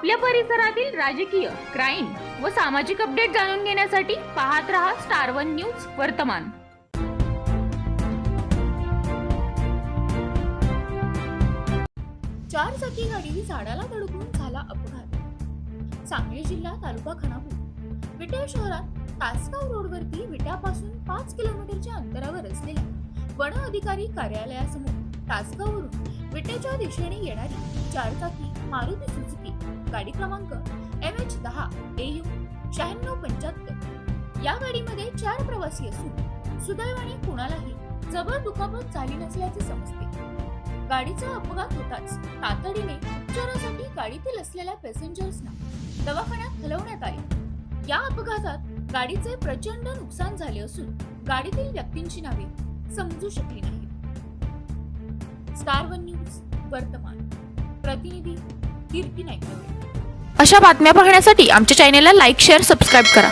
आपल्या परिसरातील राजकीय क्राईम व सामाजिक अपडेट जाणून घेण्यासाठी पाहत रहा स्टार वन न्यूज वर्तमान. चार चाकी गाडी झाडाला धडकून झाला अपघात. सांगली जिल्हा तालुका खानापूर. विटा शहरात तासगाव रोडवरती विट्यापासून पाच किलोमीटरच्या अंतरावर असलेल्या वन अधिकारी कार्यालयासमोर तासगाववरून विटेच्या दिशेने येणारी चार चाकी मारुती सुझुकी गाडी क्रमांक एम एच दहा एयू शहाण्णव पंच्याहत्तर. या गाडीमध्ये चार प्रवासी असून सुदैवाने कुणालाही जबर दुखापत झाली नसल्याचे समजते. गाडीचा अपघात होताच तातडीने उपचारासाठी गाडीतील असलेल्या पॅसेंजर्सना दवाखान्यात हलवण्यात आले. या अपघातात गाडीचे प्रचंड नुकसान झाले असून गाडीतील व्यक्तींची नावे समजू शकली नाही स्टार वन न्यूज वर्तमान. प्रतिनिधी कीर्ती नाईकनवरे अशा बातम्या पाहण्यासाठी आमच्या चॅनेलला लाईक शेअर सबस्क्राईब करा.